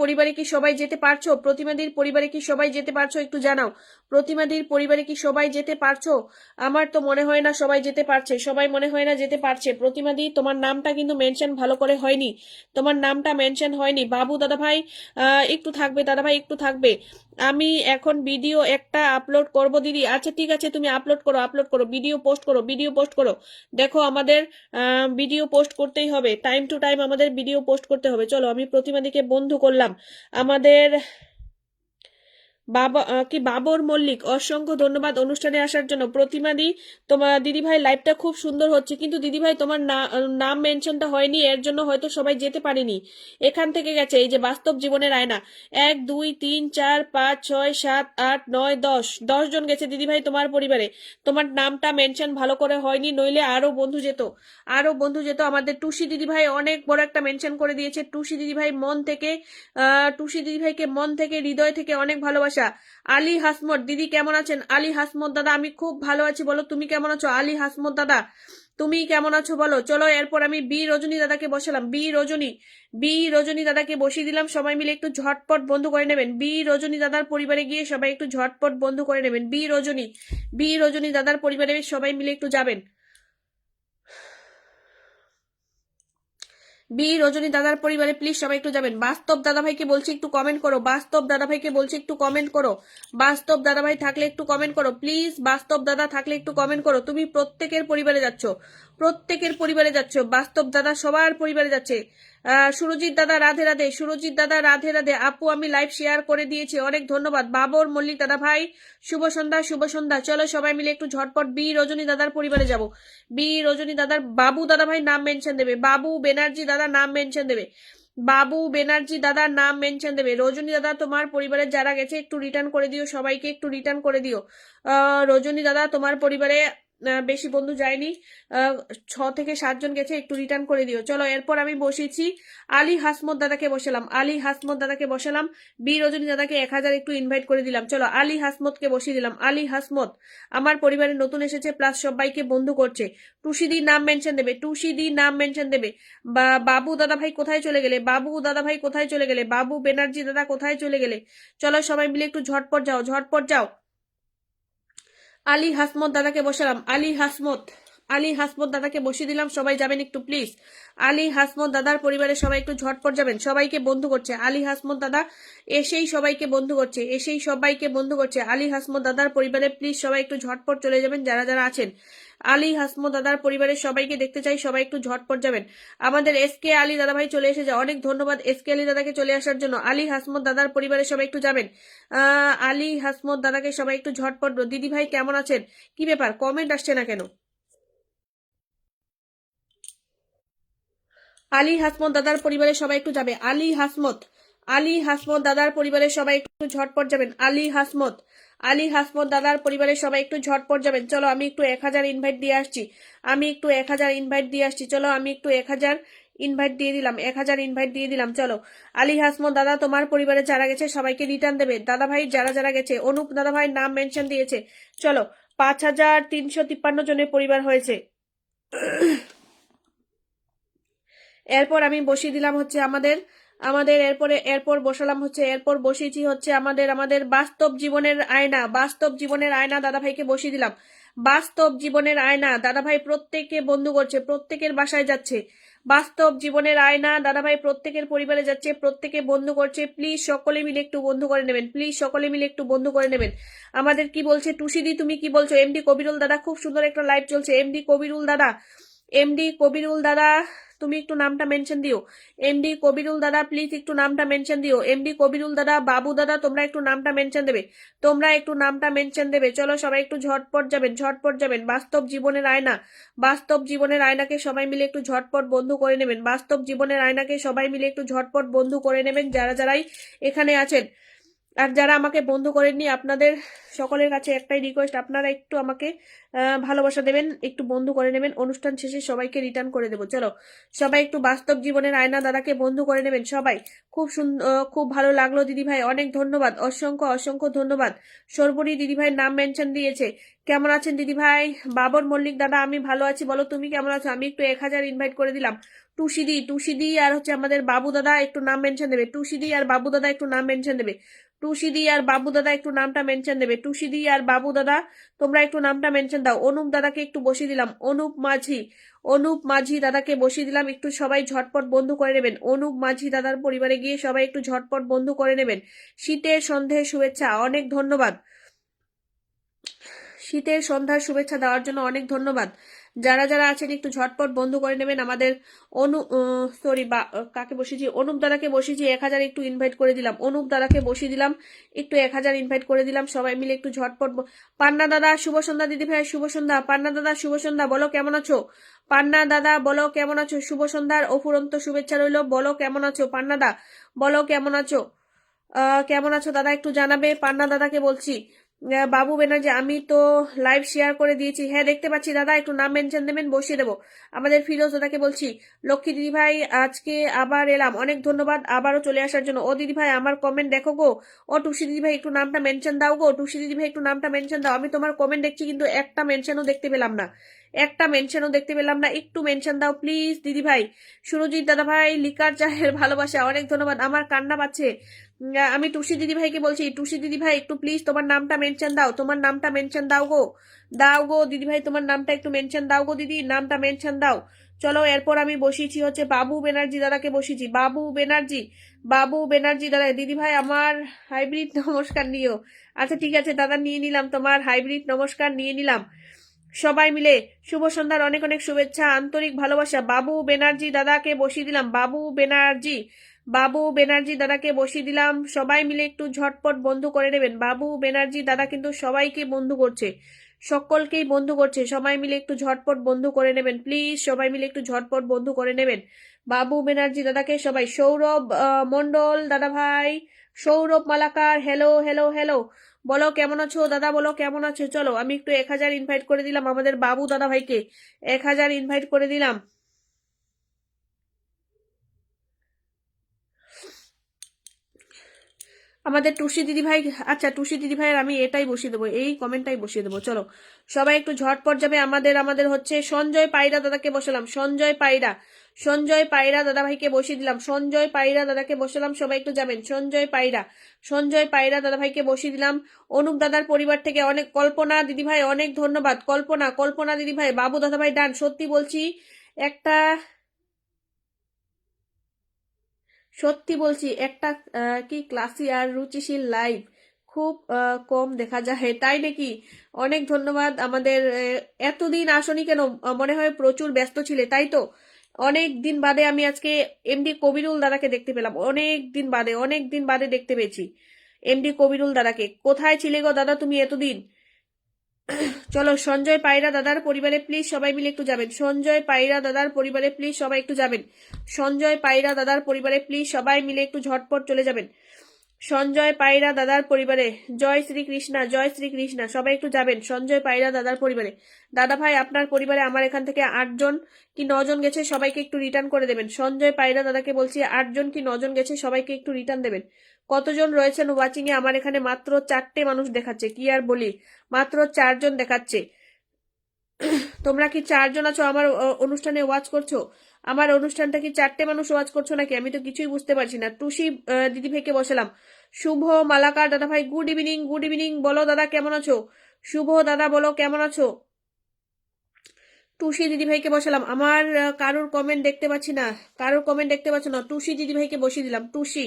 পরিবারে কি সবাই যেতে পারছ? প্রতিমাদির পরিবারে কি সবাই যেতে পারছ? একটু জানাও। প্রতিমাদির পরিবারে কি সবাই যেতে পারছ? আমার তো মনে হয় না সবাই যেতে পারছে। সবাই মনে হয় না যেতে পারছে। প্রতিমাদি তোমার নামটা কিন্তু মেনশন ভালো করে হয়নি। তোমার নামটা মেনশন হয়নি। বাবু দাদা ভাই আহ, একটু থাকবে দাদা ভাই একটু থাকবে। আমি এখন ভিডিও একটা আপলোড করব দিদি। আচ্ছা ঠিক আছে তুমি আপলোড করো আপলোড করো। ভিডিও পোস্ট করো ভিডিও পোস্ট করো। দেখো আমাদের ভিডিও পোস্ট করতেই হবে। টাইম টু টাইম আমাদের ভিডিও পোস্ট করতে হবে। চলো আমি প্রতিমাদিকে বন্ধু করলাম। আমাদের বাবা কি বাবর মল্লিক, অসংখ্য ধন্যবাদ অনুষ্ঠানে আসার জন্য। প্রতিমাদি তোমার দিদিভাই লাইভটা খুব সুন্দর হচ্ছে, কিন্তু দিদিভাই তোমার নাম মেনশনটা হয়নি, এর জন্য হয়তো সবাই যেতে পারেনি। এখান থেকে গেছে, এই যে বাস্তব জীবনের আয়না। এক, দুই, তিন, চার, পাঁচ, ছয়, সাত, আট, নয়, দশ। দশ জন গেছে দিদিভাই তোমার পরিবারে। তোমার নামটা মেনশন ভালো করে হয়নি, নইলে আরও বন্ধু যেত। আরও বন্ধু যেত আমাদের টুসি দিদিভাই, অনেক বড় একটা মেনশন করে দিয়েছে। টুসি দিদিভাই মন থেকে টুসি দিদিভাইকে মন থেকে, হৃদয় থেকে অনেক ভালোবাসা। আলী হাসমত, দিদি কেমন আছেন? আলী হাসমত দাদা, আমি খুব ভালো আছি, বলো, তুমি কেমন আছো? আলী হাসমত দাদা, তুমি কেমন আছো, বলো? চলো, এরপর আমি বি রজনী দাদাকে বসালাম। বি রজনী বি রজনী দাদাকে বসিয়ে দিলাম। সবাই মিলে একটু ঝটপট বন্ধু করে নেবেন। বি রজনী দাদার পরিবারে গিয়ে সবাই একটু ঝটপট বন্ধু করে নেবেন। বি রজনী বি রজনী দাদার পরিবারে সবাই মিলে একটু যাবেন। বি রজনী দাদার পরিবারে প্লিজ সবাই একটু যাবেন। বাস্তব দাদা ভাইকে বলছি একটু কমেন্ট করো। বাস্তব দাদা ভাইকে বলছি একটু কমেন্ট করো। বাস্তব দাদাভাই থাকলে একটু কমেন্ট করো। প্লিজ বাস্তব দাদা থাকলে একটু কমেন্ট করো। তুমি প্রত্যেকের পরিবারে যাচ্ছ। প্রত্যেকের পরিবারে যাচ্ছ। বাস্তব দাদা সবার পরিবারে যাচ্ছে। সুরজিৎ দাদা, রাধে রাধে। সুরজিৎ দাদা, রাধে রাধে। আপু, আমি লাইভ শেয়ার করে দিয়েছি। অনেক ধন্যবাদ। বাবর, মল্লিক দাদা ভাই, শুভ সন্ধ্যা শুভ সন্ধ্যা। চলো সবাই মিলে একটু ঝটপট বি রজনী দাদার পরিবারে যাব। বি রজনী দাদার বাবু দাদা ভাই নাম মেনশন দেবে। বাবু বেনার্জি দাদা নাম মেনশন দেবে। বাবু বেনার্জি দাদার নাম মেনশন দেবে। রজনী দাদা, তোমার পরিবারের যারা গেছে, একটু রিটার্ন করে দিও। সবাইকে একটু রিটার্ন করে দিও। রজনী দাদা, তোমার পরিবারে বেশি বন্ধু যায়নি। ছ থেকে সাতজন গেছে, একটু রিটার্ন করে দিও। চলো, এরপর আমি বসেছি। আলী হাসমত দাদাকে বসালাম। আলী হাসমত দাদাকে বসালাম। বি রজনী দাদাকে এক হাজার একটু ইনভাইট করে দিলাম। চলো, আলী হাসমতকে বসিয়ে দিলাম। আলী হাসমত, আমার পরিবারে নতুন এসেছে প্লাস সবাইকে বন্ধু করছে। টুসিদি নাম মেনশন দেবে, টুসিদি নাম মেনশন দেবে। বা, বাবু দাদা ভাই কোথায় চলে গেলে? বাবু দাদা ভাই কোথায় চলে গেলে? বাবু বেনার্জি দাদা কোথায় চলে গেলে? চলো, সবাই মিলে একটু ঝটপট যাও ঝটপট যাও। আলী হাসমত দাদাকে বসালাম। আলী হাসমত। আলী হাসমত দাদাকে বসিয়ে দিলাম, সবাই যাবেন একটু প্লিজ আলী হাসমত দাদার পরিবারের সবাই একটু ঝটপট যাবেন, সবাইকে বন্ধু করছে। আলী হাসমত দাদা এসেই সবাইকে বন্ধু করছে, এসেই সবাইকে বন্ধু করছে। আলী হাসমত দাদার পরিবারে প্লিজ সবাই একটু ঝটপট চলে যাবেন, যারা যারা আছেন। আলী হাসমত দাদার পরিবারের সবাইকে দেখতে চাই, সবাই একটু ঝটপট যাবেন। আমাদের এস কে আলী দাদা ভাই চলে এসেছে, অনেক ধন্যবাদ এস কে আলী দাদাকে চলে আসার জন্য। আলী হাসমত দাদার পরিবারের সবাই একটু যাবেন। আলী হাসমত দাদাকে সবাই একটু ঝটপট দিদি ভাই কেমন আছেন? কি ব্যাপার? কমেন্ট আসছে না কেন? আলী হাসমত দাদার পরিবারের সবাই একটু যাবে। আলী হাসমত আলী হাসমত দাদার পরিবারের সবাই একটু ঝটপট যাবেন। আলী হাসমত আলী হাসমত দাদার পরিবারের সবাই একটু ঝটপট যাবেন। চলো, আমি একটু এক হাজার ইনভাইট দিয়ে আসছি। আমি একটু এক হাজার ইনভাইট দিয়ে আসছি। চলো, আমি একটু এক হাজার ইনভাইট দিয়ে দিলাম। এক হাজার ইনভাইট দিয়ে দিলাম। চলো, আলী হাসমত দাদা তোমার পরিবারে যারা গেছে সবাইকে রিটার্ন দেবে। দাদা ভাই যারা যারা গেছে, অনুপ দাদা ভাই নাম মেনশন দিয়েছে। চলো, পাঁচ হাজার তিনশো তিপ্পান্ন জনের পরিবার হয়েছে। এরপর আমি বসিয়ে দিলাম হচ্ছে আমাদের আমাদের এরপরে, এরপর বসালাম হচ্ছে, এরপর বসিয়েছি হচ্ছে আমাদের আমাদের বাস্তব জীবনের আয়না, বাস্তব জীবনের আয়না দাদা ভাইকে বসিয়ে দিলাম। বাস্তব জীবনের আয়না দাদা ভাই প্রত্যেককে বন্ধু করছে, প্রত্যেকের বাসায় যাচ্ছে। বাস্তব জীবনের আয়না দাদা ভাই প্রত্যেকের পরিবারে যাচ্ছে, প্রত্যেকে বন্ধু করছে। প্লিজ সকলে মিলে একটু বন্ধু করে নেবেন, প্লিজ সকলে মিলে একটু বন্ধু করে নেবেন। আমাদের কি বলছে, টুসিদি তুমি কি বলছো? এমডি কবিরুল দাদা, খুব সুন্দর একটা লাইভ চলছে। এমডি কবিরুল দাদা এমডি কবিরুল দাদা, তুমি একটু নামটা মেনশন দিও। এমডি কবিরুল দাদা প্লিজ একটু নামটা মেনশন দিও। এমডি কবিরুল দাদা, বাবু দাদা, তোমরা একটু নামটা মেনশন দেবে। তোমরা একটু নামটা মেনশন দেবে। চলো সবাই একটু ঝটপট যাবেন ঝটপট যাবেন। বাস্তব জীবনের আয়না, বাস্তব জীবনের আয়নাকে সবাই মিলে একটু ঝটপট বন্ধু করে নেবেন। বাস্তব জীবনের আয়নাকে সবাই মিলে একটু ঝটপট বন্ধু করে নেবেন, যারা যারাই এখানে আছেন। আর যারা আমাকে বন্ধু করেননি, আপনাদের সকলের কাছে একটাই রিকোয়েস্ট আপনারা একটু আমাকে ভালোবাসা দেবেন, একটু বন্ধু করে নেবেন। অনুষ্ঠান শেষে সবাইকে রিটার্ন করে দেবো। চলো, সবাই একটু বাস্তব জীবনের আয়না দাদাকে বন্ধু করে নেবেন, সবাই। খুব সুন্দর খুব ভালো লাগল দিদি ভাই, অনেক ধন্যবাদ, অসংখ্য অসংখ্য ধন্যবাদ। সর্বরী দিদি নাম মেনশন দিয়েছে। কেমন আছেন দিদি ভাই? বাবর মল্লিক দাদা, আমি ভালো আছি, বলো তুমি কেমন আছো? আমি একটু এক হাজার ইনভাইট করে দিলাম। টুসিদি টুসিদি আর হচ্ছে আমাদের বাবু দাদা একটু নাম মেনশন দেবে। টুসিদি আর বাবু দাদা একটু নাম মেনশন দেবে। টুসিদি আর বাবু দাদা একটু নামটা মেনশন দেবে। টুসিদি আর বাবু দাদা, তোমরা একটু নামটা মেনশন দাও। অনুপ দাদাকে একটু বসিয়ে দিলাম। অনুপ মাঝি অনুপ মাঝি দাদাকে বসিয়ে দিলাম। একটু সবাই ঝটপট বন্ধু করে নেবেন। অনুপ মাঝি দাদার পরিবারে গিয়ে সবাই একটু ঝটপট বন্ধু করে নেবেন। শীতের সন্ধ্যের শুভেচ্ছা, অনেক ধন্যবাদ। শীতের সন্ধ্যার শুভেচ্ছা দেওয়ার জন্য অনেক ধন্যবাদ। যারা যারা আছেন, একটু ঝটপট বন্ধু করে নেবেন। আমাদের অনু সরি বা কাকে বসিয়েছি? অনুপ দাদাকে বসিয়েছি, এক হাজার একটু ইনভাইট করে দিলাম। অনুপ দাদাকে বসিয়ে দিলাম, একটু এক হাজার ইনভাইট করে দিলাম। সবাই মিলে একটু ঝটপট পান্না দাদা, শুভ সন্ধ্যা দিদি ভাই, শুভ সন্ধ্যা। পান্না দাদা, শুভ সন্ধ্যা, বলো কেমন আছো? পান্না দাদা, বলো কেমন আছো? শুভ সন্ধ্যার অফুরন্ত শুভেচ্ছা রইল। বলো কেমন আছো? পান্না দা, বলো কেমন আছো? কেমন আছো? দাদা একটু জানাবে। পান্না দাদাকে বলছি বাবু ব্যানার্জি আমি তো লাইভ শেয়ার করে দিয়েছি। হ্যাঁ দেখতে পাচ্ছি, দাদা, একটু নাম মেনশন দেবেন, বসিয়ে দেবো। আমাদের ফিরোজ দাদাকে বলছি, লক্ষ্মী দিদি ভাই, আজকে আবার এলাম। অনেক ধন্যবাদ, আবারও চলে আসার জন্য। ও দিদি ভাই, আমার কমেন্ট দেখো গো। ও টুসি দিদি ভাই, একটু নামটা মেনশন দাও গো। টুসি দিদি ভাই, একটু নামটা মেনশন দাও। আমি তোমার কমেন্ট দেখছি, কিন্তু একটা মেনশনও দেখতে পেলাম না। একটা মেনশনও দেখতে পেলাম না, একটু মেনশন দাও প্লিজ দিদি ভাই। সুরজিৎ দাদা ভাই, লিকার চাহের ভালোবাসা, অনেক ধন্যবাদ, আমার কান্না পাচ্ছে। আমি টুসি দিদি ভাইকে বলছি, টুসি দিদি ভাই, একটু প্লিজ তোমার নামটা মেনশন দাও, তোমার নামটা মেনশন দাও গো দাও গো, দিদি ভাই, তোমার নামটা একটু মেনশন দাও গো, দিদি, নামটা মেনশন দাও। চলো, এরপর আমি বসিয়েছি হচ্ছে বাবু ব্যানার্জি দাদাকে বসিয়েছি। বাবু ব্যানার্জি বাবু ব্যানার্জি দাদা, দিদি ভাই, আমার হাইব্রিড নমস্কার নিও। আচ্ছা ঠিক আছে, দাদা, নিয়ে নিলাম, তোমার হাইব্রিড নমস্কার, নিয়ে নিলাম। সবাই মিলে শুভ সন্ধ্যার অনেক অনেক শুভেচ্ছা, আন্তরিক ভালোবাসা। বাবু ব্যানার্জি দাদাকে বসিয়ে দিলাম, বাবু ব্যানার্জি বাবু ব্যানার্জি দাদাকে বসিয়ে দিলাম। সবাই মিলে একটু ঝটপট বন্ধু করে নেবেন। বাবু ব্যানার্জি দাদা কিন্তু সবাইকে বন্ধু করছে, সকলকেই বন্ধু করছে। সবাই মিলে একটু ঝটপট বন্ধু করে নেবেন, প্লিজ। সবাই মিলে একটু ঝটপট বন্ধু করে নেবেন। বাবু ব্যানার্জি দাদাকে সবাই, সৌরভ মণ্ডল দাদা ভাই Sourav Malakar hello hello hello বলো, কেমন আছো? দাদা বলো, কেমন আছো? চলো, আমি একটু এক হাজার ইনভাইট করে দিলাম আমাদের বাবু দাদা ভাইকে এক হাজার ইনভাইট করে দিলাম। আমাদের টুসি দিদি ভাই আচ্ছা টুসি দিদি ভাইয়ের আমি এটাই বসিয়ে দেবো, এই কমেন্টটাই বসিয়ে দেবো, চলো। সবাই একটু ঝটপট যাবে, আমাদের আমাদের হচ্ছে সঞ্জয় পায়রা দাদাকে বসালাম, সঞ্জয় পায়রা সঞ্জয় পায়রা দাদা ভাইকে বসিয়ে দিলাম, সঞ্জয় পায়রা দাদাকে বসালাম, সবাই একটু যাবেন, সঞ্জয় পায়রা সঞ্জয় পায়রা দাদা ভাইকে বসিয়ে দিলাম, অনুপ দাদার পরিবার থেকে অনেক, কল্পনা দিদি ভাই, অনেক ধন্যবাদ, কল্পনা কল্পনা দিদি ভাই, বাবু দাদা ভাই ডান, সত্যি বলছি, একটা সত্যি বলছি, একটা কি ক্লাসি আর রুচিশীল লাইভ খুব কম দেখা যায়। তাই নাকি? অনেক ধন্যবাদ আমাদের এতদিন আসনি কেন? মনে হয় প্রচুর ব্যস্ত ছিলে, তাই তো? অনেক দিন বাদে আমি আজকে এমডি কবিরুল দাদাকে দেখতে পেলাম। অনেক দিন বাদে, অনেক দিন বাদে দেখতে পেয়েছি এমডি কবিরুল দাদাকে। কোথায় ছিলে গো দাদা তুমি এতদিন? চলো, সঞ্জয় পায়রা দাদার পরিবারে প্লিজ সবাই মিলে একটু যাবেন। সঞ্জয় পায়রা দাদার পরিবারে প্লিজ সবাই একটু যাবেন। সঞ্জয় পায়রা দাদার পরিবারে প্লিজ সবাই মিলে একটু ঝটপট চলে যাবেন। সঞ্জয় পায়রা দাদার পরিবারে। জয় শ্রী কৃষ্ণা জয় শ্রী কৃষ্ণা সবাই একটু যাবেন। সঞ্জয় পায়রা দাদার পরিবারে। দাদা ভাই, আপনার পরিবারে আমার এখান থেকে আটজন কি নজন গেছে সবাইকে একটু রিটার্ন করে দেবেন। সঞ্জয় পায়রা দাদাকে বলছি আটজন কি নজন গেছে সবাইকে একটু রিটার্ন দেবেন। কতজন রয়েছেন ওয়াচিং এ? আমার এখানে মাত্র চারটে মানুষ দেখাচ্ছে। কি আর বলি? মাত্র চারজন দেখাচ্ছে। তোমরা কি চারজন আছো? আমার অনুষ্ঠানে ওয়াচ করছ? আমার অনুষ্ঠানটা কি চারটে মানুষ ওয়াজ করছ নাকি? আমি তো কিছুই বুঝতে পারছি না। টুসি দিদি ভেকে বসালাম। শুভ, মালাকার দাদা ভাই গুড ইভিনিং গুড ইভিনিং বলো দাদা কেমন আছো? শুভ, দাদা, বলো কেমন আছো? টুসি দিদি ভাইকে বসালাম। আমার কারোর কমেন্ট দেখতে পাচ্ছি না। কারোর কমেন্ট দেখতে পাচ্ছ না? টুসি দিদি ভাইকে বসিয়ে দিলাম। টুসি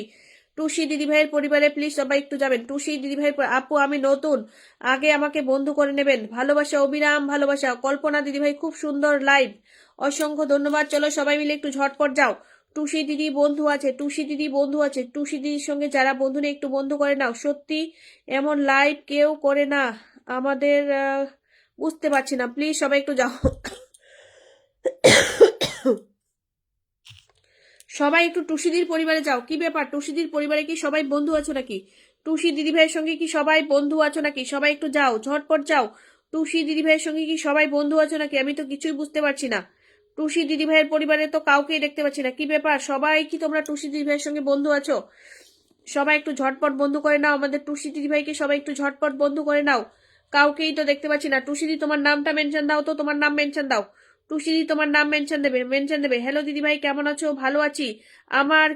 টুসি দিদি ভাইয়ের পরিবারে প্লিজ সবাই একটু যাবেন। টুসি দিদি ভাইয়ের আপু, আমি নতুন। আগে আমাকে বন্ধু করে নেবেন। ভালোবাসা, অবিরাম ভালোবাসা। কল্পনা দিদি ভাই খুব সুন্দর লাইভ অসংখ্য ধন্যবাদ। চলো সবাই মিলে একটু ঝটপট যাও। টুসি দিদি বন্ধু আছে, টুসি দিদি বন্ধু আছে। টুসি দিদির সঙ্গে যারা বন্ধু নেই, একটু বন্ধু করে নাও। সত্যি এমন লাইভ কেউ করে না। আমাদের বুঝতে পারছি না। প্লিজ সবাই একটু যাও। সবাই একটু টুসিদির পরিবারে যাও। কি ব্যাপার? টুসিদির পরিবারে কি সবাই বন্ধু আছো নাকি? টুসি দিদি ভাইয়ের সঙ্গে কি সবাই বন্ধু আছো নাকি? সবাই একটু যাও, ঝটপট যাও। টুসি দিদি ভাইয়ের সঙ্গে কি সবাই বন্ধু আছো নাকি? আমি তো কিছুই বুঝতে পারছি না। টুসি দিদি ভাইয়ের পরিবারে তো কাউকেই দেখতে পাচ্ছি না। কি ব্যাপার? সবাই কি তোমরা টুসি দিদি ভাইয়ের সঙ্গে বন্ধু আছো? সবাই একটু ঝটপট বন্ধু করে নাও। আমাদের টুসি দিদি ভাইকে সবাই একটু ঝটপট বন্ধু করে নাও। কাউকেই তো দেখতে পাচ্ছি না। টুসি দি, তোমার নামটা মেনশন দাও তো। তোমার নাম মেনশন দাও। টুসিদি তোমার নাম মেনশন দেবে মেনশন দেবে। হ্যালো দিদিভাই কেমন আছো? ভালো আছি। আমার